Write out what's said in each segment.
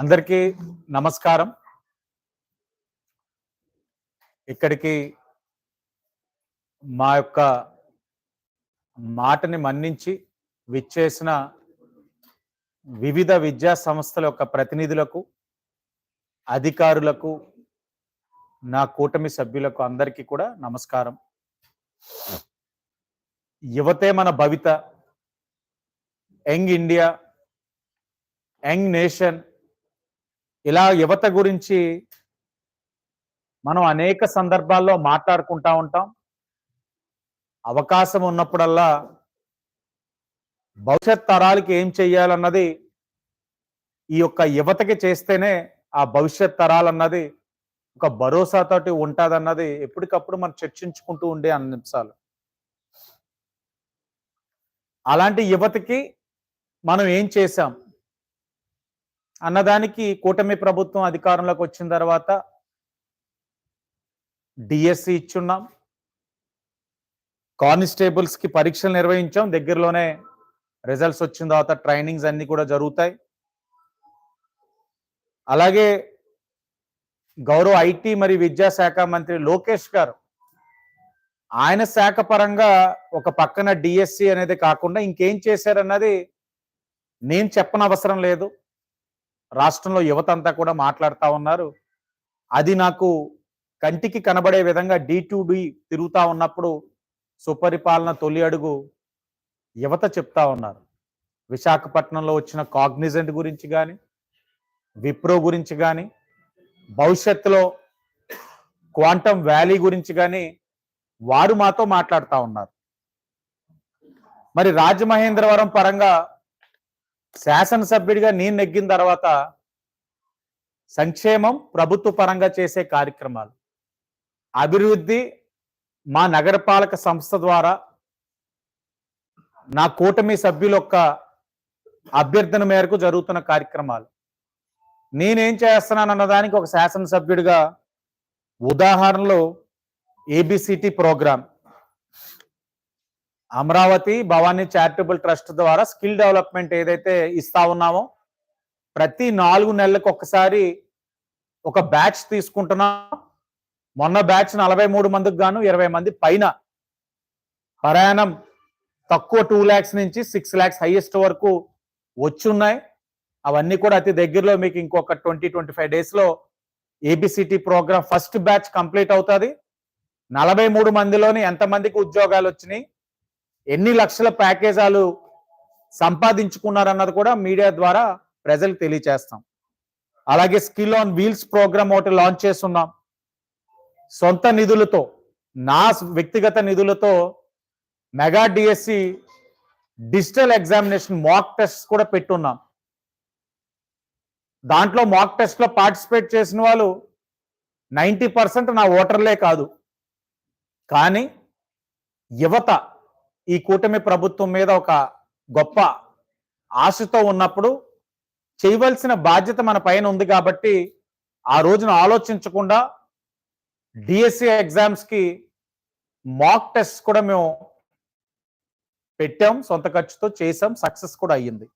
అందరికీ నమస్కారం. ఇక్కడికి మా యొక్క మాటని మన్నించి విచ్చేసిన వివిధ విద్యా సంస్థల యొక్క ప్రతినిధులకు అధికారులకు నా కూటమి సభ్యులకు అందరికీ కూడా నమస్కారం. యువతే మన భవిత యంగ్ ఇండియా యంగ్ నేషన్ ఇలా యువత గురించి మనం అనేక సందర్భాల్లో మాట్లాడుకుంటా ఉంటాం. అవకాశం ఉన్నప్పుడల్లా భవిష్యత్ తరాలకి ఏం చెయ్యాలన్నది ఈ యొక్క యువతకి చేస్తేనే ఆ భవిష్యత్ తరాలన్నది ఒక భరోసాతోటి ఉంటుందన్నది ఎప్పటికప్పుడు మనం చర్చించుకుంటూ ఉండే అంశాలు అలాంటి యువతకి మనం ఏం చేశాం? అన్నదానికి కూటమి ప్రభుత్వం అధికారంలోకి వచ్చిన తర్వాత డిఎస్సి ఇచ్చున్నాం. కానిస్టేబుల్స్కి పరీక్షలు నిర్వహించాం. దగ్గరలోనే రిజల్ట్స్ వచ్చిన తర్వాత ట్రైనింగ్స్ అన్ని కూడా జరుగుతాయి. అలాగే గౌరవ ఐటీ మరియు విద్యాశాఖ మంత్రి లోకేష్ గారు ఆయన శాఖ పరంగా ఒక పక్కన డిఎస్సి అనేది కాకుండా ఇంకేం చేశారన్నది నేను చెప్పనవసరం లేదు. రాష్ట్రంలో యువత అంతా కూడా మాట్లాడుతూ ఉన్నారు. అది నాకు కంటికి కనబడే విధంగా డి టు డి తిరుగుతూ ఉన్నప్పుడు సుపరిపాలన తొలి అడుగు యువత చెప్తా ఉన్నారు. విశాఖపట్నంలో వచ్చిన కాగ్నిజెంట్ గురించి కానీ విప్రో గురించి కానీ భవిష్యత్తులో క్వాంటమ్ వ్యాలీ గురించి కానీ వారు మాతో మాట్లాడుతూ ఉన్నారు. మరి రాజమహేంద్రవరం పరంగా శాసనసభ్యుడిగా నేను నెగ్గిన తర్వాత సంక్షేమం ప్రభుత్వ పరంగా చేసే కార్యక్రమాలు. అభివృద్ధి మా నగరపాలక సంస్థ ద్వారా నా కూటమి సభ్యుల యొక్క అభ్యర్థన మేరకు జరుగుతున్న కార్యక్రమాలు. నేనేం చేస్తున్నాను అన్నదానికి ఒక శాసనసభ్యుడిగా ఉదాహరణలో ABCD program Amaravati Bhavani charitable trust ద్వారా స్కిల్ డెవలప్మెంట్ ఏదైతే ఇస్తా ఉన్నామో ప్రతి నాలుగు నెలలకు ఒకసారి ఒక బ్యాచ్ తీసుకుంటున్నాం. మొన్న బ్యాచ్ నలభై మూడు మందికి గాను ఇరవై మంది పైన. ప్రయాణం తక్కువ టూ ల్యాక్స్ నుంచి సిక్స్ ల్యాక్స్ హైయెస్ట్ వరకు వచ్చున్నాయి. అవన్నీ కూడా అతి దగ్గరలో మీకు ఇంకొక ట్వంటీ ట్వంటీ ఫైవ్ డేస్లో ABCD program first batch complete అవుతుంది. నలభై మూడు మందిలోని ఎంతమందికి ఉద్యోగాలు వచ్చినాయి? ఎన్ని లక్షల ప్యాకేజాలు సంపాదించుకున్నారన్నది కూడా మీడియా ద్వారా ప్రజలకు తెలియచేస్తాం. అలాగే స్కిల్ ఆన్ వీల్స్ ప్రోగ్రామ్ ఒకటి లాంచ్ చేస్తున్నాం. సొంత నిధులతో నా వ్యక్తిగత నిధులతో mega DSC digital examination mock test కూడా పెట్టున్నాం. దాంట్లో మాక్ టెస్ట్లో పార్టిసిపేట్ చేసిన వాళ్ళు నైంటీ పర్సెంట్ నా ఓటర్లే కాదు. కానీ యువత ఈ కూటమి ప్రభుత్వం మీద ఒక గొప్ప ఆశతో ఉన్నప్పుడు చేయవలసిన బాధ్యత మన పైన ఉంది కాబట్టి ఆ రోజున ఆలోచించకుండా డిఎస్సి ఎగ్జామ్స్కి మాక్ టెస్ట్ కూడా మేము పెట్టాం సొంత ఖర్చుతో చేసాం సక్సెస్ కూడా అయ్యింది.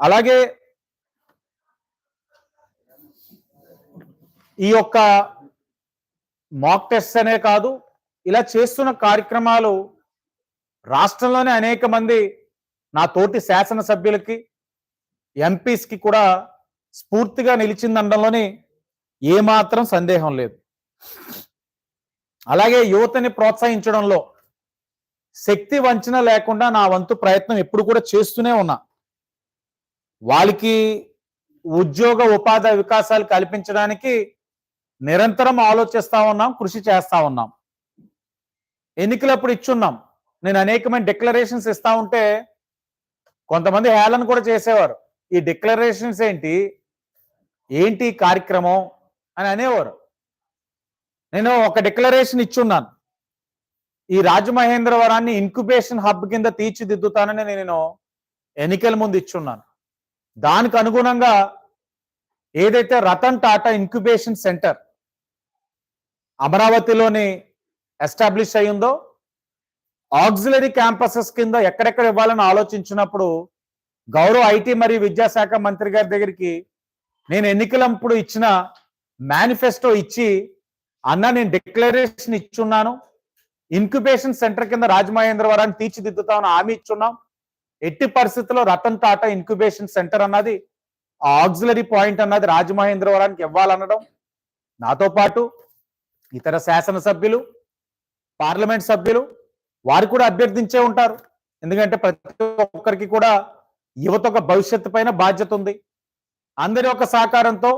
అలాగే ఈ యొక్క మాక్ టెస్ట్ అనే కాదు ఇలా చేస్తున్న కార్యక్రమాలు రాష్ట్రంలోనే అనేక మంది నా తోటి శాసనసభ్యులకి ఎంపీస్కి కూడా స్ఫూర్తిగా నిలిచిందనడంలోని ఏమాత్రం సందేహం లేదు. అలాగే యువతని ప్రోత్సహించడంలో శక్తి వంచన లేకుండా నా వంతు ప్రయత్నం ఎప్పుడు కూడా చేస్తూనే ఉన్నా. వాళ్ళకి ఉద్యోగ ఉపాధి వికాసాలు కల్పించడానికి నిరంతరం ఆలోచిస్తా ఉన్నాం కృషి చేస్తా ఉన్నాం. ఎన్నికలప్పుడు ఇచ్చున్నాం. నేను అనేకమైన డిక్లరేషన్స్ ఇస్తా ఉంటే కొంతమంది హేళన కూడా చేసేవారు. ఈ డిక్లరేషన్స్ ఏంటి? ఏంటి కార్యక్రమం? అని అనేవారు. నేను ఒక డిక్లరేషన్ ఇచ్చున్నాను. ఈ రాజమహేంద్రవరాన్ని ఇన్క్యుబేషన్ హబ్ కింద తీర్చిదిద్దుతానని నేను ఎన్నికల ముందు ఇచ్చున్నాను. దానికి అనుగుణంగా ఏదైతే రతన్ టాటా ఇన్క్యుబేషన్ సెంటర్ అమరావతిలోని ఎస్టాబ్లిష్ అయ్యిందో ఆక్సిలరీ క్యాంపసెస్ కింద ఎక్కడెక్కడ ఇవ్వాలని ఆలోచించినప్పుడు గౌరవ ఐటీ మరియు విద్యాశాఖ మంత్రి గారి దగ్గరికి నేను ఎన్నికలప్పుడు ఇచ్చిన మేనిఫెస్టో ఇచ్చి అన్న నేను డిక్లరేషన్ ఇచ్చున్నాను. ఇన్క్యుబేషన్ సెంటర్ కింద రాజమహేంద్రవరాన్ని తీర్చిదిద్దుతామని హామీ ఇచ్చున్నాం. ఎట్టి పరిస్థితుల్లో రతన్ టాటా ఇన్క్యుబేషన్ సెంటర్ అన్నది ఆక్సిలరీ పాయింట్ అన్నది రాజమహేంద్రవరానికి ఇవ్వాలనడం నాతో పాటు ఇతర శాసనసభ్యులు పార్లమెంట్ సభ్యులు వారు కూడా అభ్యర్థించే ఉంటారు. ఎందుకంటే ప్రతి ఒక్కరికి కూడా యువత ఒక భవిష్యత్తు పైన బాధ్యత ఉంది. అందరి ఒక సహకారంతో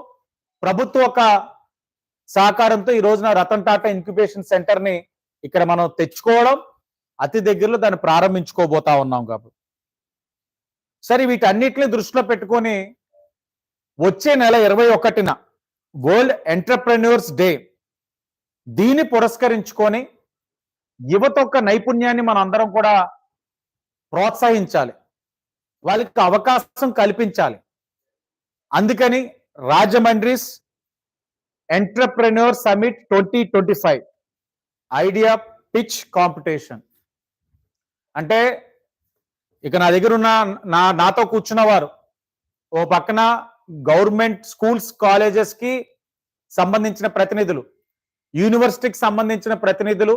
ప్రభుత్వ ఒక సహకారంతో ఈ రోజున రతన్ టాటా ఇంక్యుబేషన్ సెంటర్ని ఇక్కడ మనం తెచ్చుకోవడం అతి దగ్గరలో దాన్ని ప్రారంభించుకోబోతా ఉన్నాం కాబట్టి సరే వీటన్నిటిని దృష్టిలో పెట్టుకొని వచ్చే నెల ఇరవై ఒకటిన వరల్డ్ ఎంటర్ప్రెన్యూర్స్ డే దీన్ని పురస్కరించుకొని యువత యొక్క నైపుణ్యాన్ని మనం అందరం కూడా ప్రోత్సహించాలి. వాళ్ళకి అవకాశం కల్పించాలి. అందుకని Rajahmundry's entrepreneur summit twenty twenty five idea pitch competition. అంటే ఇక నా దగ్గర ఉన్న నా నాతో కూర్చున్న వారు ఓ పక్కన గవర్నమెంట్ స్కూల్స్ కాలేజెస్కి సంబంధించిన ప్రతినిధులు యూనివర్సిటీకి సంబంధించిన ప్రతినిధులు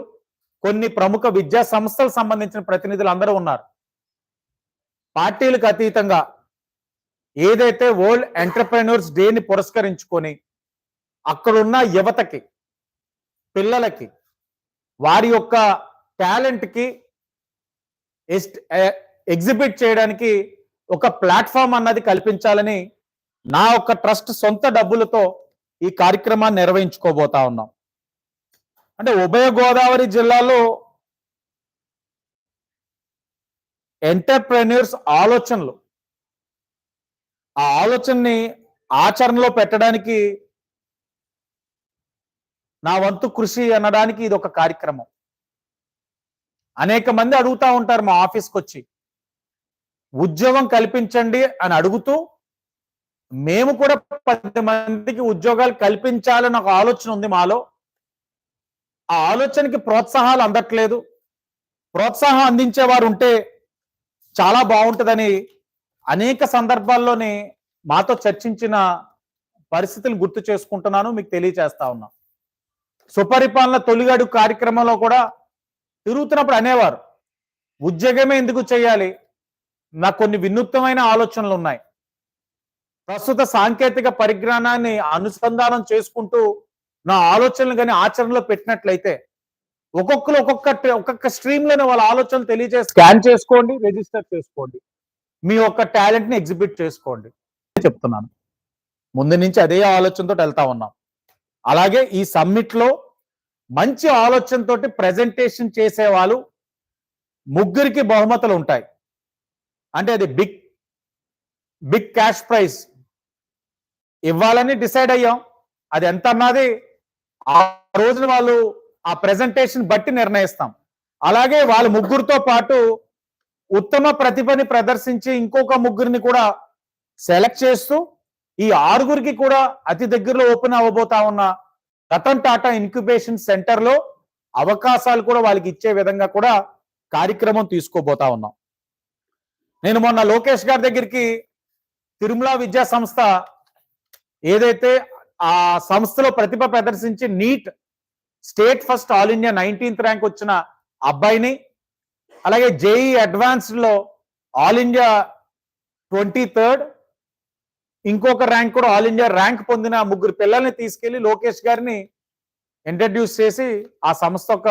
కొన్ని ప్రముఖ విద్యా సంస్థలకు సంబంధించిన ప్రతినిధులు అందరూ ఉన్నారు. పార్టీలకు అతీతంగా ఏదైతే వరల్డ్ ఎంటర్ప్రెన్యూర్స్ డేని పురస్కరించుకొని అక్కడున్న యువతకి పిల్లలకి వారి యొక్క టాలెంట్కి ఎగ్జిబిట్ చేయడానికి ఒక ప్లాట్ఫామ్ అన్నది కల్పించాలని నా యొక్క ట్రస్ట్ సొంత డబ్బులతో ఈ కార్యక్రమాన్ని నిర్వహించుకోబోతా ఉన్నాం. అంటే ఉభయ గోదావరి జిల్లాలో ఎంటర్ప్రెన్యూర్స్ ఆలోచనలు. ఆ ఆలోచనని ఆచరణలో పెట్టడానికి నా వంతు కృషి అనడానికి ఇది ఒక కార్యక్రమం. అనేక మంది అడుగుతా ఉంటారు మా ఆఫీస్కి వచ్చి ఉద్యోగం కల్పించండి అని అడుగుతూ మేము కూడా పది మందికి ఉద్యోగాలు కల్పించాలని ఒక ఆలోచన ఉంది మాలో. ఆ ఆలోచనకి ప్రోత్సాహాలు అందట్లేదు. ప్రోత్సాహం అందించేవారు ఉంటే చాలా బాగుంటుందని అనేక సందర్భాల్లోనే మాతో చర్చించిన పరిస్థితులు గుర్తు చేసుకుంటున్నాను మీకు తెలియచేస్తా ఉన్నా. సుపరిపాలన తొలిగడు కార్యక్రమంలో కూడా తిరుగుతున్నప్పుడు అనేవారు ఉద్యోగమే ఎందుకు చేయాలి? నాకు కొన్ని వినూత్నమైన ఆలోచనలు ఉన్నాయి. ప్రస్తుత సాంకేతిక పరిజ్ఞానాన్ని అనుసంధానం చేసుకుంటూ నా ఆలోచనలు కానీ ఆచరణలో పెట్టినట్లయితే ఒక్కొక్కరు ఒక్కొక్క ఒక్కొక్క స్ట్రీమ్లోనే వాళ్ళ ఆలోచనలు తెలియజేసి స్కాన్ చేసుకోండి రిజిస్టర్ చేసుకోండి. మీ యొక్క టాలెంట్ని ఎగ్జిబిట్ చేసుకోండి. చెప్తున్నాను. ముందు నుంచి అదే ఆలోచనతో వెళ్తా ఉన్నాం. అలాగే ఈ సమ్మిట్లో మంచి ఆలోచనతోటి ప్రజెంటేషన్ చేసే వాళ్ళు ముగ్గురికి బహుమతులు ఉంటాయి. అంటే అది బిగ్ బిగ్ క్యాష్ ప్రైజ్ ఇవ్వాలని డిసైడ్ అయ్యాం. అది ఎంత అన్నది ఆ రోజున వాళ్ళు ఆ ప్రెజెంటేషన్ బట్టి నిర్ణయిస్తాం. అలాగే వాళ్ళ ముగ్గురితో పాటు ఉత్తమ ప్రతిభని ప్రదర్శించి ఇంకొక ముగ్గురిని కూడా సెలెక్ట్ చేస్తూ ఈ ఆరుగురికి కూడా అతి దగ్గరలో ఓపెన్ అవ్వబోతా ఉన్న రతన్ టాటా ఇన్క్యుబేషన్ సెంటర్లో అవకాశాలు కూడా వాళ్ళకి ఇచ్చే విధంగా కూడా కార్యక్రమం తీసుకోబోతా ఉన్నాం. నేను మొన్న లోకేష్ గారి దగ్గరికి తిరుమల విద్యా సంస్థ ఏదైతే ఆ సంస్థలో ప్రతిభ ప్రదర్శించి NEET state first all India nineteenth rank వచ్చిన అబ్బాయిని అలాగే జేఈ అడ్వాన్స్డ్లో ఆల్ ఇండియా ట్వంటీ థర్డ్ ఇంకొక ర్యాంక్ కూడా ఆల్ ఇండియా ర్యాంక్ పొందిన ముగ్గురు పిల్లల్ని తీసుకెళ్ళి లోకేష్ గారిని ఇంట్రడ్యూస్ చేసి ఆ సంస్థ యొక్క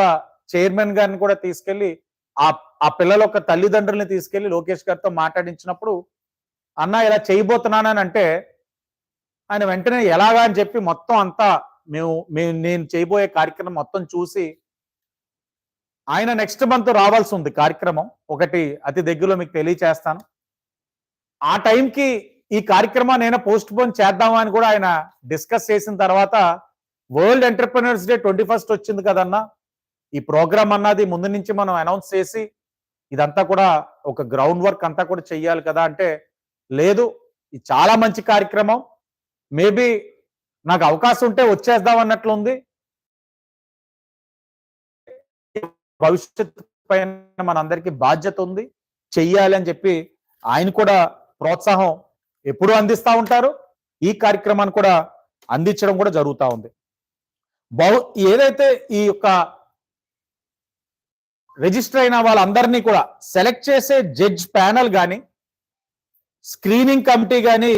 చైర్మన్ గారిని కూడా తీసుకెళ్ళి ఆ ఆ పిల్లల యొక్క తల్లిదండ్రుల్ని తీసుకెళ్ళి లోకేష్ గారితో మాట్లాడించినప్పుడు అన్న ఇలా చేయబోతున్నానని అంటే ఆయన వెంటనే ఎలాగా అని చెప్పి మొత్తం అంతా మేము మేము నేను చేయబోయే కార్యక్రమం మొత్తం చూసి ఆయన నెక్స్ట్ మంత్ రావాల్సి ఉంది కార్యక్రమం. ఒకటి అతి దగ్గరలో మీకు తెలియచేస్తాను. ఆ టైంకి ఈ కార్యక్రమాన్ని నేను పోస్ట్ పోన్ చేద్దామా అని కూడా ఆయన డిస్కస్ చేసిన తర్వాత world entrepreneurs day twenty first వచ్చింది కదన్నా. ఈ ప్రోగ్రామ్ అన్నది ముందు నుంచి మనం అనౌన్స్ చేసి ఇదంతా కూడా ఒక గ్రౌండ్ వర్క్ అంతా కూడా చెయ్యాలి కదా అంటే లేదు. ఇది చాలా మంచి కార్యక్రమం. మేబీ నాకు అవకాశం ఉంటే వచ్చేద్దాం అన్నట్లుంది. భవిష్యత్తు పైన మనందరికీ బాధ్యత ఉంది. చెయ్యాలి అని చెప్పి ఆయన కూడా ప్రోత్సాహం ఎప్పుడు అందిస్తూ ఉంటారు. ఈ కార్యక్రమాన్ని కూడా అందించడం కూడా జరుగుతూ ఉంది. బహు ఏదైతే ఈ యొక్క రిజిస్టర్ అయిన వాళ్ళందరినీ కూడా సెలెక్ట్ చేసే జడ్జ్ ప్యానల్ కానీ స్క్రీనింగ్ కమిటీ కానీ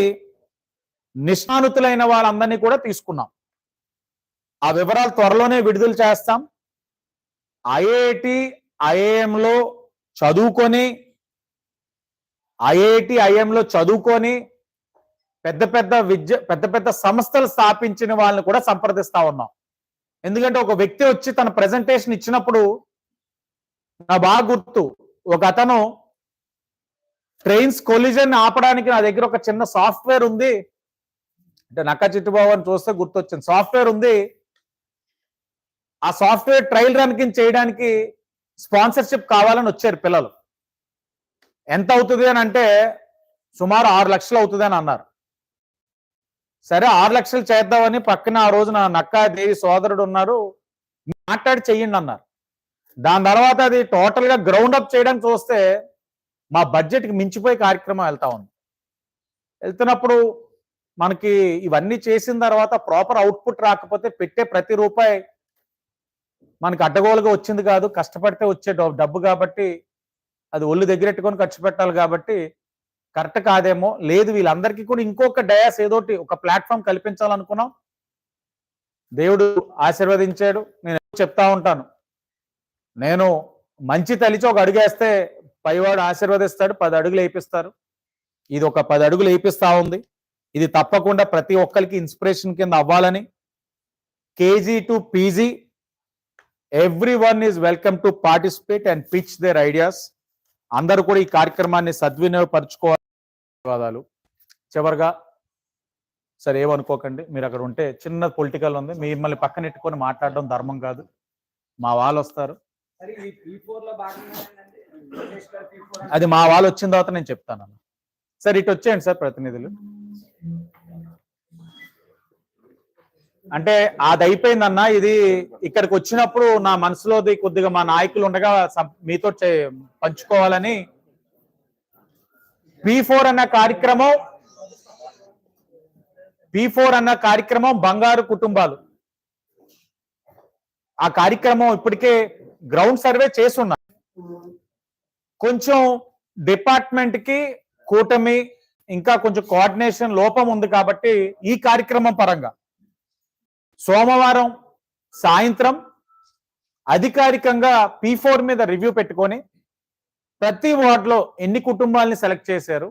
నిష్ణానుతులైన వాళ్ళందరినీ కూడా తీసుకున్నాం. ఆ వివరాలు త్వరలోనే విడుదల చేస్తాం. ఐఐటి ఐఏఎంలో చదువుకొని ఐఐటి ఐఎంలో చదువుకొని పెద్ద పెద్ద విద్య పెద్ద పెద్ద సంస్థలు స్థాపించిన వాళ్ళని కూడా సంప్రదిస్తా ఉన్నాం. ఎందుకంటే ఒక వ్యక్తి వచ్చి తన ప్రెజెంటేషన్ ఇచ్చినప్పుడు నా బాగా గుర్తు. ఒక అతను ట్రైన్స్ కొలిజన్ ఆపడానికి నా దగ్గర ఒక చిన్న సాఫ్ట్వేర్ ఉంది. అంటే నక్క చిట్టుబాబు అని చూస్తే గుర్తొచ్చింది. సాఫ్ట్వేర్ ఉంది. ఆ సాఫ్ట్వేర్ ట్రయల్ రన్ కింద చేయడానికి స్పాన్సర్షిప్ కావాలని వచ్చారు పిల్లలు. ఎంత అవుతుంది అని అంటే సుమారు ఆరు లక్షలు అవుతుంది అని అన్నారు. సరే ఆరు లక్షలు చేద్దామని పక్కన ఆ రోజున నక్కాదేవి సోదరుడు ఉన్నారు. మాట్లాడి చెయ్యండి అన్నారు. దాని తర్వాత అది టోటల్గా గ్రౌండ్ అప్ చేయడానికి చూస్తే మా బడ్జెట్కి మించిపోయి కార్యక్రమం వెళ్తా ఉంది. వెళ్తున్నప్పుడు మనకి ఇవన్నీ చేసిన తర్వాత ప్రాపర్ అవుట్పుట్ రాకపోతే పెట్టే ప్రతి రూపాయి మనకి అడ్డగోలుగా వచ్చింది కాదు కష్టపడితే వచ్చే డబ్బు- కాబట్టి అది ఒళ్ళు దగ్గరెట్టుకొని ఖర్చు పెట్టాలి కాబట్టి కరెక్ట్ కాదేమో లేదు వీళ్ళందరికీ కూడా ఇంకొక డయాస్ ఏదోటి ఒక ప్లాట్ఫామ్ కల్పించాలనుకున్నాం. దేవుడు ఆశీర్వదించాడు నేను చెప్తా ఉంటాను. నేను మంచి తలిచి ఒక అడుగేస్తే పైవాడు ఆశీర్వదిస్తాడు పది అడుగులు వేయిస్తారు ఇది ఒక పది అడుగులు వేపిస్తా ఉంది. ఇది తప్పకుండా ప్రతి ఒక్కరికి ఇన్స్పిరేషన్ కింద అవ్వాలని. KG to PG every one is welcome to participate and pitch their ideas. అందరూ కూడా ఈ కార్యక్రమాన్ని సద్వినియోగపరచుకోవాలి. ధన్యవాదాలు. చివరిగా సరే ఏమనుకోకండి. మీరు అక్కడ ఉంటే చిన్న పొలిటికల్ ఉంది. మిమ్మల్ని పక్కనెట్టుకొని మాట్లాడడం ధర్మం కాదు. మా వాళ్ళు వస్తారు. అది మా వాళ్ళు వచ్చిన తర్వాత నేను చెప్తాను సార్ ఇటు వచ్చేయండి సార్ ప్రతినిధులు. అంటే అది అయిపోయిందన్న ఇది ఇక్కడికి వచ్చినప్పుడు నా మనసులోది కొద్దిగా మా నాయకులు ఉండగా మీతో చే- పంచుకోవాలని. పి ఫోర్ అన్న కార్యక్రమం పి ఫోర్ అన్న కార్యక్రమం బంగారు కుటుంబాలు. ఆ కార్యక్రమం ఇప్పటికే గ్రౌండ్ సర్వే చేస్తున్నా కొంచెం డిపార్ట్మెంట్కి కూటమి ఇంకా కొంచెం కోఆర్డినేషన్ లోపం ఉంది కాబట్టి ఈ కార్యక్రమం పరంగా. సోమవారం సాయంత్రం అధికారికంగా పి ఫోర్ మీద రివ్యూ పెట్టుకొని ప్రతి వార్డులో ఎన్ని కుటుంబాలని సెలెక్ట్ చేశారు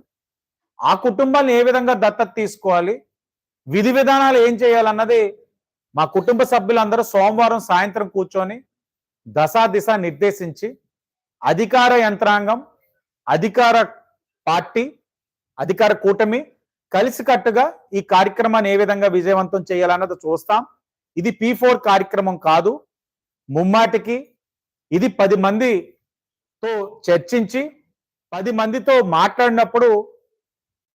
ఆ కుటుంబాలను ఏ విధంగా దత్తత తీసుకోవాలి విధి విధానాలు ఏం చేయాలన్నది మా కుటుంబ సభ్యులందరూ సోమవారం సాయంత్రం కూర్చొని దశా దిశ నిర్దేశించి అధికార యంత్రాంగం అధికార పార్టీ అధికార కూటమి కలిసికట్టుగా ఈ కార్యక్రమాన్ని ఏ విధంగా విజయవంతం చేయాలన్నది చూస్తాం. ఇది పీ ఫోర్ కార్యక్రమం కాదు. ముమ్మాటికి ఇది పది మందితో చర్చించి పది మందితో మాట్లాడినప్పుడు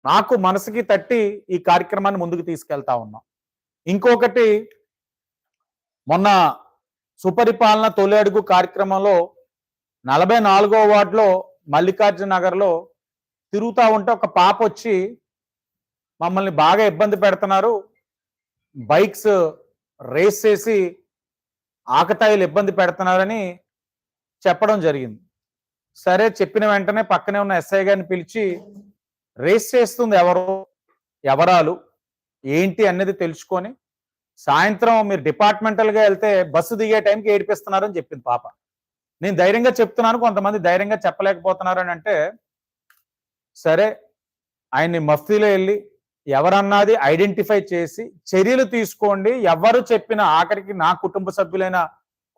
నాకు మనసుకి తట్టి ఈ కార్యక్రమాన్ని ముందుకు తీసుకెళ్తా ఉన్నాం. ఇంకొకటి మొన్న సుపరిపాలన తొలి అడుగు కార్యక్రమంలో నలభై నాలుగో వార్డులో మల్లికార్జున నగర్లో ఉంటే ఒక పాప వచ్చి మమ్మల్ని బాగా ఇబ్బంది పెడుతున్నారు. బైక్స్ రేస్ చేసి ఆకతాయిలు ఇబ్బంది పెడుతున్నారని చెప్పడం జరిగింది. సరే చెప్పిన వెంటనే పక్కనే ఉన్న ఎస్ఐ గారిని పిలిచి రేస్ చేస్తుంది ఎవరు ఎవరాలు ఏంటి అన్నది తెలుసుకొని సాయంత్రం మీరు డిపార్ట్మెంటల్గా వెళ్తే బస్సు దిగే టైంకి ఏడిపిస్తున్నారని చెప్పింది పాప. నేను ధైర్యంగా చెప్తున్నాను కొంతమంది ధైర్యంగా చెప్పలేకపోతున్నారు అని అంటే సరే ఆయన్ని మఫ్తీలో వెళ్ళి ఎవరన్నది ఐడెంటిఫై చేసి చర్యలు తీసుకోండి. ఎవరు చెప్పినా ఆఖరికి నా కుటుంబ సభ్యులైన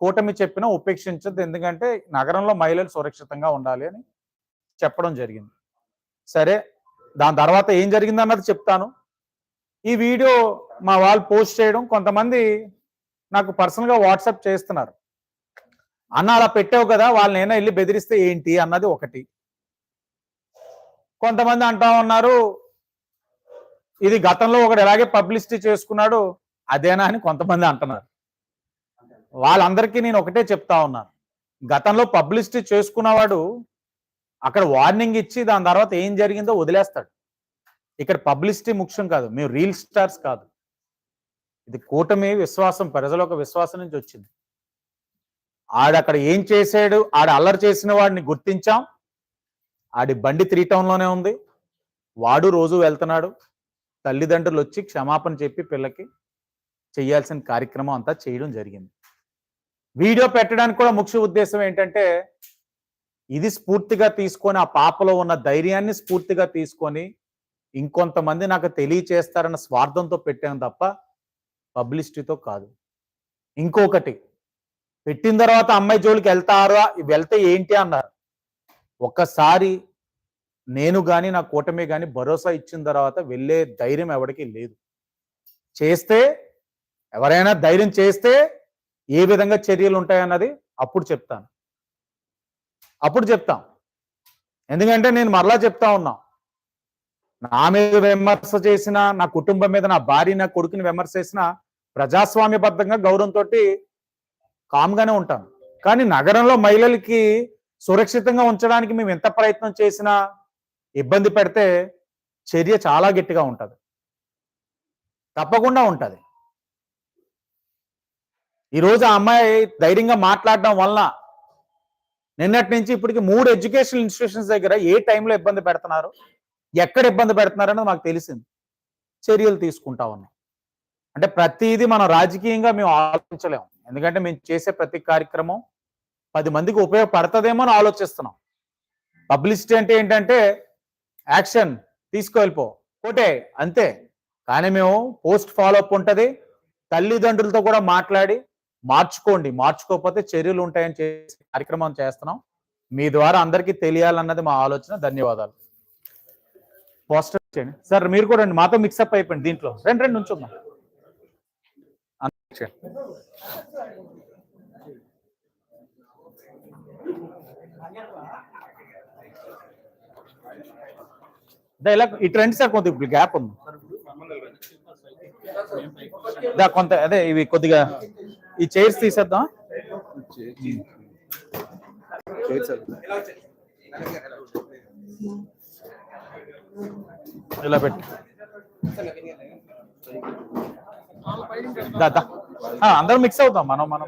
కూటమి చెప్పినా ఉపేక్షించద్దు ఎందుకంటే నగరంలో మహిళలు సురక్షితంగా ఉండాలి అని చెప్పడం జరిగింది. సరే దాని తర్వాత ఏం జరిగింది అన్నది చెప్తాను. ఈ వీడియో మా వాళ్ళు పోస్ట్ చేయడం కొంతమంది నాకు పర్సనల్గా వాట్సాప్ చేస్తున్నారు. అన్న అలా పెట్టావు కదా వాళ్ళని ఏమైనా వెళ్ళి బెదిరిస్తే ఏంటి? అన్నది ఒకటి. కొంతమంది అంటా ఉన్నారు ఇది గతంలో ఒకడు ఎలాగే పబ్లిసిటీ చేసుకున్నాడు అదేనా అని కొంతమంది అంటున్నారు. వాళ్ళందరికీ నేను ఒకటే చెప్తా ఉన్నాను. గతంలో పబ్లిసిటీ చేసుకున్నవాడు అక్కడ వార్నింగ్ ఇచ్చి దాని తర్వాత ఏం జరిగిందో వదిలేస్తాడు. ఇక్కడ పబ్లిసిటీ ముఖ్యం కాదు మేము రీల్ స్టార్స్ కాదు. ఇది కూటమి విశ్వాసం ప్రజల ఒక విశ్వాసం నుంచి వచ్చింది. ఆడ అక్కడ ఏం చేశాడు ఆడ అల్లరి చేసిన వాడిని గుర్తించాం. ఆడి బండి త్రీ టౌన్లోనే ఉంది. వాడు రోజు వెళ్తున్నాడు. తల్లిదండ్రులు వచ్చి క్షమాపణ చెప్పి పిల్లకి చేయాల్సిన కార్యక్రమం అంతా చేయడం జరిగింది. వీడియో పెట్టడానికి కూడా ముఖ్య ఉద్దేశం ఏంటంటే ఇది స్ఫూర్తిగా తీసుకొని ఆ పాపలో ఉన్న ధైర్యాన్ని స్ఫూర్తిగా తీసుకొని ఇంకొంతమంది నాకు తెలియచేస్తారన్న స్వార్థంతో పెట్టాను తప్ప పబ్లిసిటీతో కాదు. ఇంకొకటి పెట్టిన తర్వాత అమ్మాయి జోలికి వెళ్తారా వెళ్తే ఏంటి అన్నారు. ఒక్కసారి నేను కానీ నా కూటమి కానీ భరోసా ఇచ్చిన తర్వాత వెళ్ళే ధైర్యం ఎవరికి లేదు. చేస్తే ఎవరైనా ధైర్యం చేస్తే ఏ విధంగా చర్యలు ఉంటాయన్నది అప్పుడు చెప్తాను. అప్పుడు చెప్తాం. ఎందుకంటే నేను మరలా చెప్తా ఉన్నా. నా మీద విమర్శ చేసిన నా కుటుంబం మీద నా భార్య నా కొడుకుని విమర్శ చేసిన ప్రజాస్వామ్యబద్ధంగా గౌరవంతో కామ్గానే ఉంటాను. కానీ నగరంలో మహిళలకి సురక్షితంగా ఉంచడానికి మేము ఎంత ప్రయత్నం చేసినా ఇబ్బంది పెడితే చర్య చాలా గట్టిగా ఉంటుంది. తప్పకుండా ఉంటుంది. ఈరోజు ఆ అమ్మాయి ధైర్యంగా మాట్లాడడం వలన నిన్నటి నుంచి ఇప్పటికి మూడు ఎడ్యుకేషనల్ ఇన్స్టిట్యూషన్స్ దగ్గర ఏ టైంలో ఇబ్బంది పెడుతున్నారు ఎక్కడ ఇబ్బంది పెడుతున్నారు అనేది మాకు తెలిసింది. చర్యలు తీసుకుంటా ఉన్నాం. అంటే ప్రతిదీ మనం రాజకీయంగా మేము ఆలోచించలేము ఎందుకంటే మేము చేసే ప్రతి కార్యక్రమం పది మందికి ఉపయోగపడుతుందేమో అని ఆలోచిస్తున్నాం. పబ్లిసిటీ అంటే ఏంటంటే యాక్షన్ తీసుకువెళ్ళిపో. ఒకటే అంతే. కానీ మేము పోస్ట్ ఫాలోఅప్ ఉంటుంది. తల్లిదండ్రులతో కూడా మాట్లాడి మార్చుకోండి. మార్చుకోకపోతే చర్యలు ఉంటాయని చేసి కార్యక్రమం చేస్తున్నాం. మీ ద్వారా అందరికీ తెలియాలన్నది మా ఆలోచన. ధన్యవాదాలు. పోస్టర్ చేయండి. సార్ మీరు కూడా రండి. మాతో మిక్సప్ అయిపోయింది దీంట్లో. రెండు రెండు నుంచుందాం. అందరూ చేయండి. ఇలా ఈ ట్రెండ్ సార్ కొద్దిగా గ్యాప్ ఉంది. దా కొంత అదే ఇవి కొద్దిగా ఈ చైర్స్ తీసేద్దాం ఇలా పెట్టి. అందరం మిక్స్ అవుతాం మనం మనం.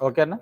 ఓకేనా